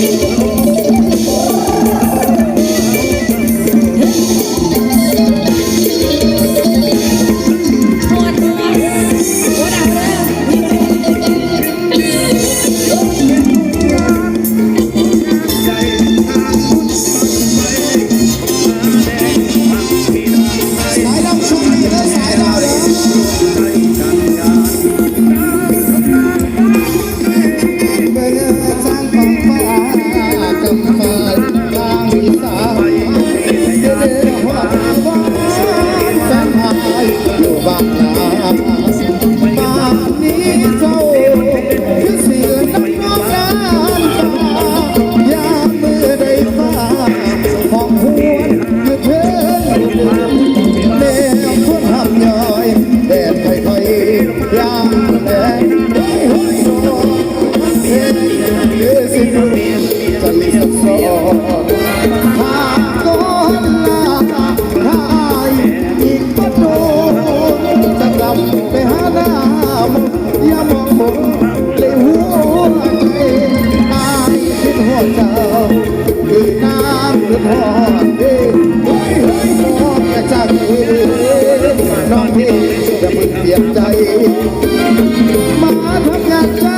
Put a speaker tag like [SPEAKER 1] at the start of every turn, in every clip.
[SPEAKER 1] Thank you. ีย
[SPEAKER 2] นใจ มาทำงาน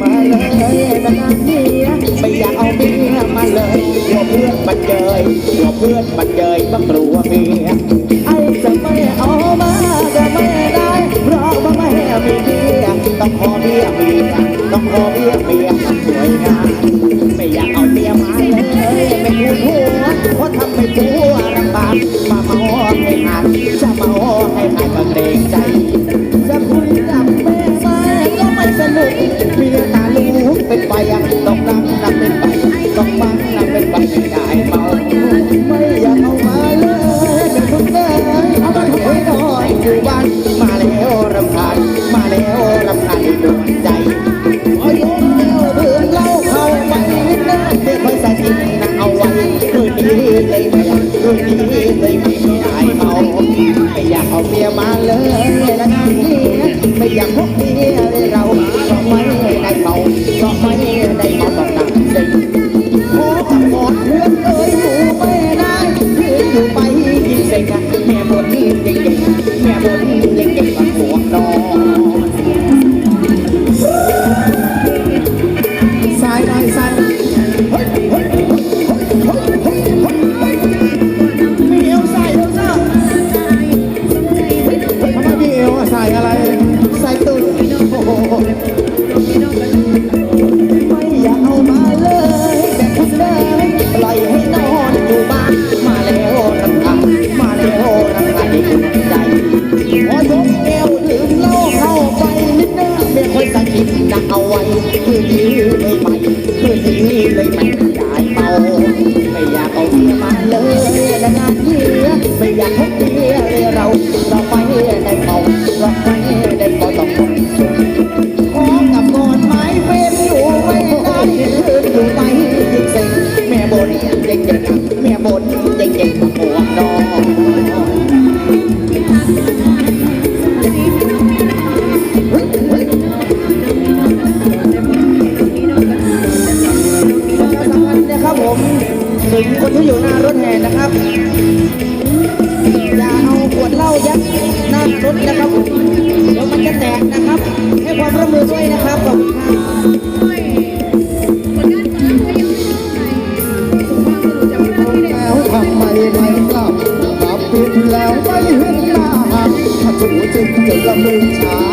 [SPEAKER 2] មកលើដំណាក់នេះបីយ៉ាងអស់ពីមកលើព្រោះព្រឿនបាត់ជើយព្រោះព្រឿនបាត់ជើយបឹងព្រោះពី yeah. นะครับผม
[SPEAKER 3] ถึงคน
[SPEAKER 2] ที่อยู่หน้ารถแห่นะครับอย่เอาขวดเหล้ายัดหน้ารถนะครับ เดี๋ยวมันจะแตกนะครับ ให้ความร่มือด้วยนะครับขอบคุณครับ
[SPEAKER 1] ทำไมไม่กลับกลับปิดแล้วไม่เห็นหน้าถ้าถูกจริงจะละมึงชา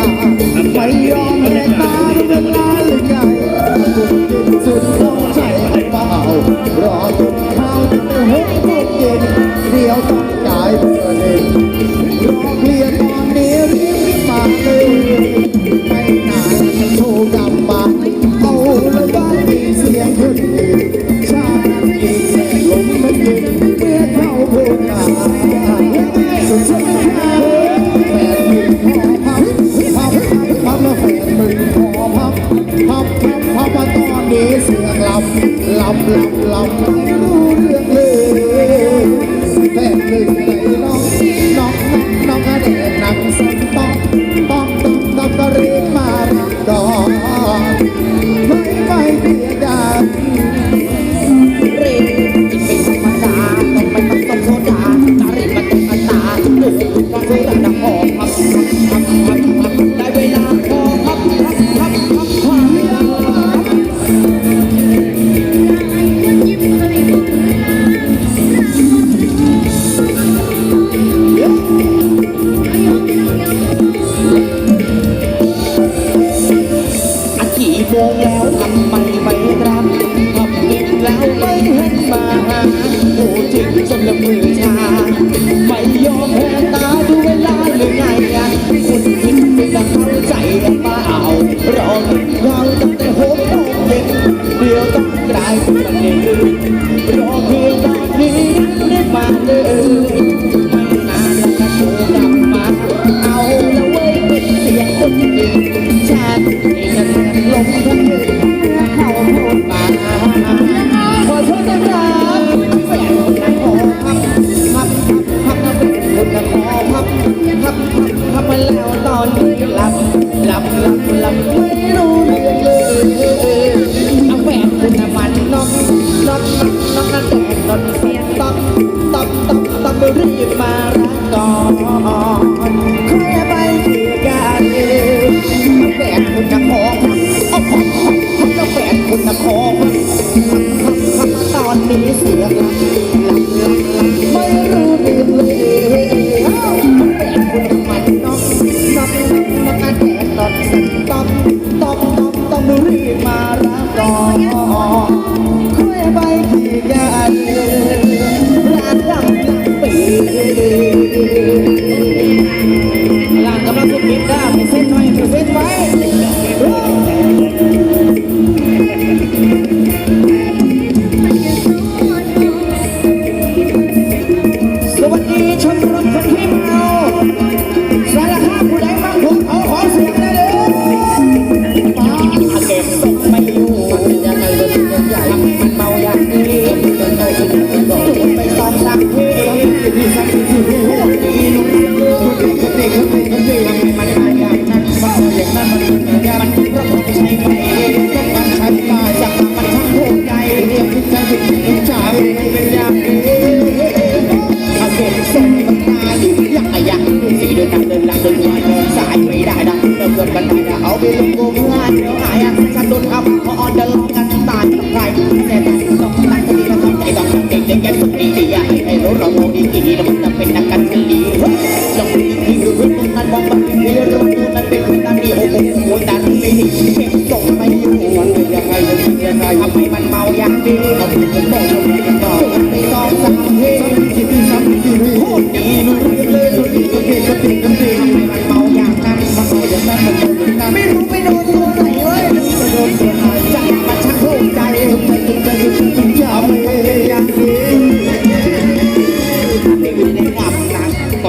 [SPEAKER 1] ลง
[SPEAKER 2] ทุนเพื่อเขาโผล่มาขอโทษนะครับแนนักขอพับพับพับเป็นคนนักขอพับพับพับมาแล้วตอนนี้หลับหลับหลับหลับไม่รู้เรื่เลยเอาแหวนคุณมันน้องน้อน้อนั่นแต่นนเสีต้อ
[SPEAKER 1] งต้อง
[SPEAKER 2] ต้องต้องรีบมารั
[SPEAKER 1] กก่
[SPEAKER 2] อน Yeah.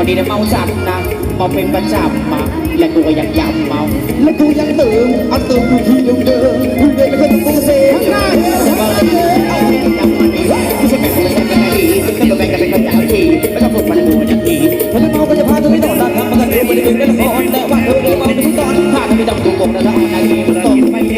[SPEAKER 2] นี้นะเมาจัดนะมาเป็นประจำมาและกูก็ยังยำเมาและกูยังตื่นเอาตื่นอยู่ที่เดิมๆคุเดินมเคยต้เซ่ข้างหน้เนี่ข้างหน้าเนี่ยมไม่กัที่ต้องปวดมันะถ้าเมะเไดัรมันก็เดินไปข้ตาเนกอไม่ต้กงซ่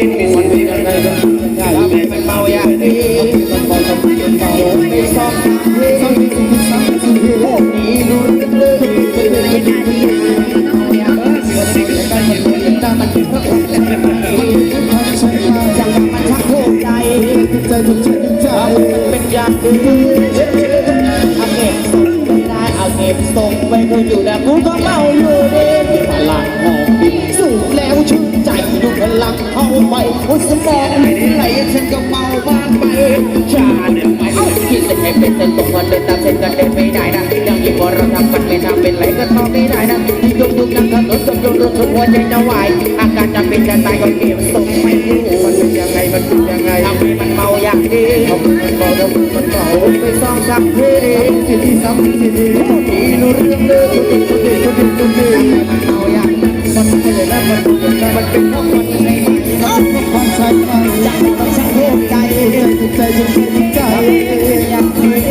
[SPEAKER 2] Thank you. ใจจนเป็นใจ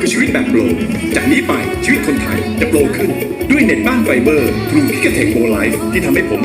[SPEAKER 1] คื
[SPEAKER 2] อ
[SPEAKER 4] ชีวิตแบบโปร จากนี้ไปชีวิตคนไทยจะโปรขึ้น ด้วยเน็ตบ้านไฟเบอร์ทรูพิกเทคโมไลฟ์ที่ทำให้ผม